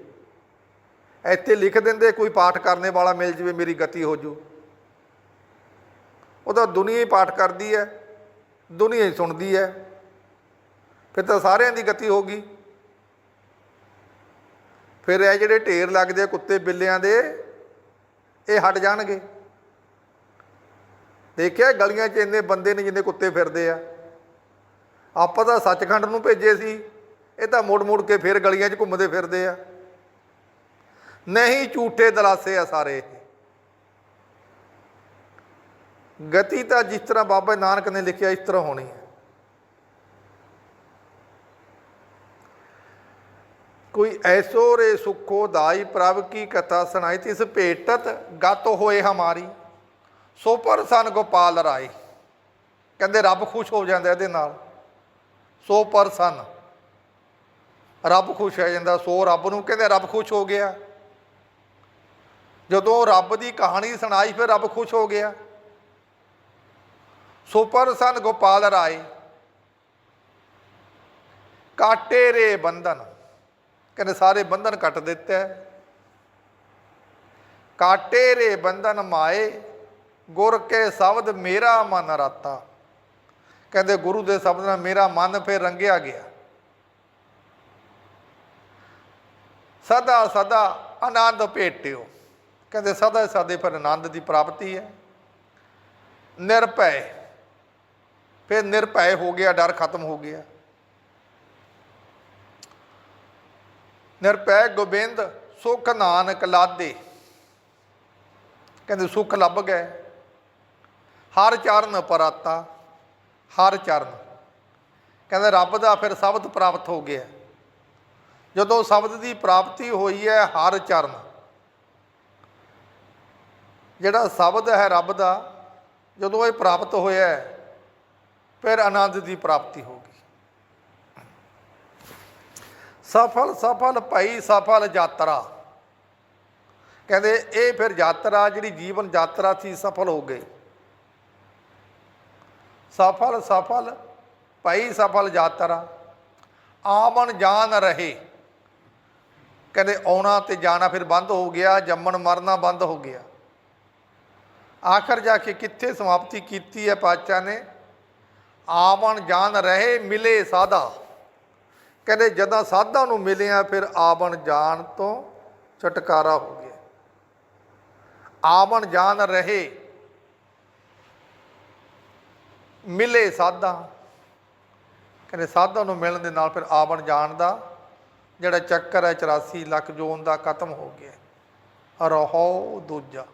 ਇੱਥੇ ਲਿਖ ਦਿੰਦੇ, ਕੋਈ ਪਾਠ ਕਰਨੇ ਵਾਲਾ ਮਿਲ ਜਵੇ, ਮੇਰੀ ਗਤੀ ਹੋ ਜੂ। ਉਹ ਤਾਂ ਦੁਨੀਆ ਹੀ ਪਾਠ ਕਰਦੀ ਹੈ, ਦੁਨੀਆ ਹੀ ਸੁਣਦੀ ਹੈ। ਫਿਰ ਤਾਂ ਸਾਰਿਆਂ ਦੀ ਗਤੀ ਹੋ ਗਈ। ਫਿਰ ਇਹ ਜਿਹੜੇ ਢੇਰ ਲੱਗਦੇ ਆ ਕੁੱਤੇ ਬਿੱਲਿਆਂ ਦੇ, ਇਹ ਹਟ ਜਾਣਗੇ। ਦੇਖਿਆ, ਗਲੀਆਂ 'ਚ ਇੰਨੇ ਬੰਦੇ ਨੇ ਜਿੰਨੇ ਕੁੱਤੇ ਫਿਰਦੇ ਆ। ਆਪਾਂ ਤਾਂ ਸੱਚਖੰਡ ਨੂੰ ਭੇਜੇ ਸੀ, ਇਹ ਤਾਂ ਮੁੜ ਮੁੜ ਕੇ ਫਿਰ ਗਲੀਆਂ 'ਚ ਘੁੰਮਦੇ ਫਿਰਦੇ ਆ। ਨਹੀਂ ਝੂਠੇ ਦਲਾਸੇ ਆ ਸਾਰੇ ਗਤੀ ਤਾਂ ਜਿਸ ਤਰ੍ਹਾਂ ਬਾਬਾ ਨਾਨਕ ਨੇ ਲਿਖਿਆ, ਇਸ ਤਰ੍ਹਾਂ ਹੋਣੀ ਹੈ। ਕੋਈ ਐਸੋ ਰੇ ਸੁਖੋ ਦਾਈ ਪ੍ਰਭ ਕੀ ਕਥਾ ਸੁਣਾਈ, ਤਿਸ ਭੇਟਤ ਗਤ ਹੋਏ ਹਮਾਰੀ, ਸੋ ਪਰ ਸਨ ਗੋਪਾਲ ਰਾਏ। ਕਹਿੰਦੇ ਰੱਬ ਖੁਸ਼ ਹੋ ਜਾਂਦਾ ਇਹਦੇ ਨਾਲ। ਸੋ ਪਰ ਸਨ। ਰੱਬ ਖੁਸ਼ ਹੋ ਜਾਂਦਾ, ਸੋ ਰੱਬ ਨੂੰ ਕਹਿੰਦੇ ਰੱਬ ਖੁਸ਼ ਹੋ ਗਿਆ। ਜਦੋਂ ਰੱਬ ਦੀ ਕਹਾਣੀ ਸੁਣਾਈ, ਫਿਰ ਰੱਬ ਖੁਸ਼ ਹੋ ਗਿਆ। ਸੋ ਸਨ ਗੋਪਾਲ ਰਾਏ। ਕਾਟੇ ਰੇ ਬੰਧਨ। ਕਹਿੰਦੇ ਸਾਰੇ ਬੰਧਨ ਕੱਟ ਦਿੱਤੇ। ਕਾਟੇ ਰੇ ਬੰਧਨ ਮਾਏ, ਗੁਰ ਕੇ ਸ਼ਬਦ ਮੇਰਾ ਮਨ ਰਾਤਾ। ਕਹਿੰਦੇ ਗੁਰੂ ਦੇ ਸ਼ਬਦ ਨਾਲ ਮੇਰਾ ਮਨ ਫਿਰ ਰੰਗਿਆ ਗਿਆ। ਸਦਾ ਸਦਾ ਆਨੰਦ ਭੇਟਿਓ ਕਹਿੰਦੇ ਸਦਾ ਸਦੇ ਫਿਰ ਆਨੰਦ ਦੀ ਪ੍ਰਾਪਤੀ ਹੈ। ਨਿਰਭੈ। ਫਿਰ ਨਿਰਭੈ ਹੋ ਗਿਆ, ਡਰ ਖਤਮ ਹੋ ਗਿਆ। ਨਿਰਭੈ ਗੋਬਿੰਦ ਸੁਖ ਨਾਨਕ ਲਾਦੇ। ਕਹਿੰਦੇ ਸੁਖ ਲੱਭ ਗਏ। ਹਰ ਚਰਨ ਪਰਾਤਾ। ਹਰ ਚਰਨ। ਕਹਿੰਦੇ ਰੱਬ ਦਾ ਫਿਰ ਸ਼ਬਦ ਪ੍ਰਾਪਤ ਹੋ ਗਿਆ। ਜਦੋਂ ਸ਼ਬਦ ਦੀ ਪ੍ਰਾਪਤੀ ਹੋਈ ਹੈ ਹਰ ਚਰਨ। ਜਿਹੜਾ ਸ਼ਬਦ ਹੈ ਰੱਬ ਦਾ, ਜਦੋਂ ਇਹ ਪ੍ਰਾਪਤ ਹੋਇਆ ਫਿਰ ਆਨੰਦ ਦੀ ਪ੍ਰਾਪਤੀ ਹੋ ਗਈ। ਸਫਲ ਸਫਲ ਭਾਈ, ਸਫਲ ਯਾਤਰਾ। ਕਹਿੰਦੇ ਇਹ ਫਿਰ ਯਾਤਰਾ, ਜਿਹੜੀ ਜੀਵਨ ਯਾਤਰਾ ਸੀ, ਸਫਲ ਹੋ ਗਈ। ਸਫਲ ਸਫਲ, ਭਾਈ ਸਫਲ ਯਾਤਰਾ। ਆਵਣ ਜਾਣ ਰਹੇ। ਕਹਿੰਦੇ ਆਉਣਾ ਤੇ ਜਾਣਾ ਫਿਰ ਬੰਦ ਹੋ ਗਿਆ, ਜੰਮਣ ਮਰਨਾ ਬੰਦ ਹੋ ਗਿਆ। ਆਖਰ ਜਾ ਕੇ ਕਿੱਥੇ ਸਮਾਪਤੀ ਕੀਤੀ ਹੈ ਪਾਤਸ਼ਾਹ ਨੇ? ਆਵਣ ਜਾਣ ਰਹੇ, ਮਿਲੇ ਸਾਦਾ ਕਹਿੰਦੇ ਜਦੋਂ ਸਾਧਾਂ ਨੂੰ ਮਿਲਿਆ, ਫਿਰ ਆਵਣ ਜਾਣ ਤੋਂ ਛਟਕਾਰਾ ਹੋ ਗਿਆ। ਆਵਣ ਜਾਣ ਰਹੇ। ਮਿਲੇ ਸਾਧਾਂ। ਕਹਿੰਦੇ ਸਾਧਾਂ ਨੂੰ ਮਿਲਣ ਦੇ ਨਾਲ ਫਿਰ ਆਵਣ ਜਾਣ ਦਾ ਜਿਹੜਾ ਚੱਕਰ ਹੈ 84 ਲੱਖ ਜੋਨ ਦਾ ਖਤਮ ਹੋ ਗਿਆ। ਰਹੋ ਦੂਜਾ।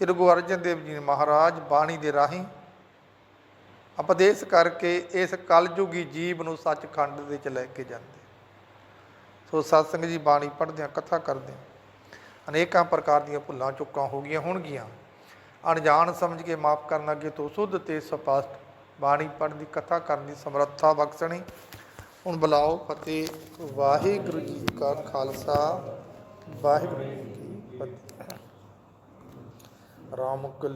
ਸ੍ਰੀ ਗੁਰੂ ਅਰਜਨ ਦੇਵ ਜੀ ਮਹਾਰਾਜ ਬਾਣੀ ਦੇ ਰਾਹੀਂ ਉਪਦੇਸ਼ ਕਰਕੇ ਇਸ ਕਲਯੁਗੀ ਜੀਵ ਨੂੰ ਸੱਚਖੰਡ ਦੇ ਵਿੱਚ ਲੈ ਕੇ ਜਾਂਦੇ। ਸੋ ਸਤਸੰਗ ਜੀ ਬਾਣੀ ਪੜ੍ਹਦੇ ਹਾਂ ਕਥਾ ਕਰਦੇ ਹਾਂ ਅਨੇਕਾਂ ਪ੍ਰਕਾਰ ਦੀਆਂ ਭੁੱਲਾਂ ਚੁੱਕਾਂ ਹੋ ਗਈਆਂ ਹੋਣਗੀਆਂ। ਅਣਜਾਣ ਸਮਝ ਕੇ ਮਾਫ ਕਰਨ ਅੱਗੇ ਤੋਂ ਸੁੱਧ ਤੇ ਸਪਸ਼ਟ ਬਾਣੀ ਪੜ੍ਹਨ ਦੀ, ਕਥਾ ਕਰਨ ਦੀ ਸਮਰੱਥਾ ਬਖਸ਼ਣੀ। ਹੁਣ ਬੁਲਾਓ ਫਤਿਹ, ਵਾਹਿਗੁਰੂ ਜੀ ਕਾ ਖਾਲਸਾ। ਵਾਹਿਗੁਰੂ ਜੀ ਕੀ ਫਤਿਹ। ਰਾਮ ਕਲੀ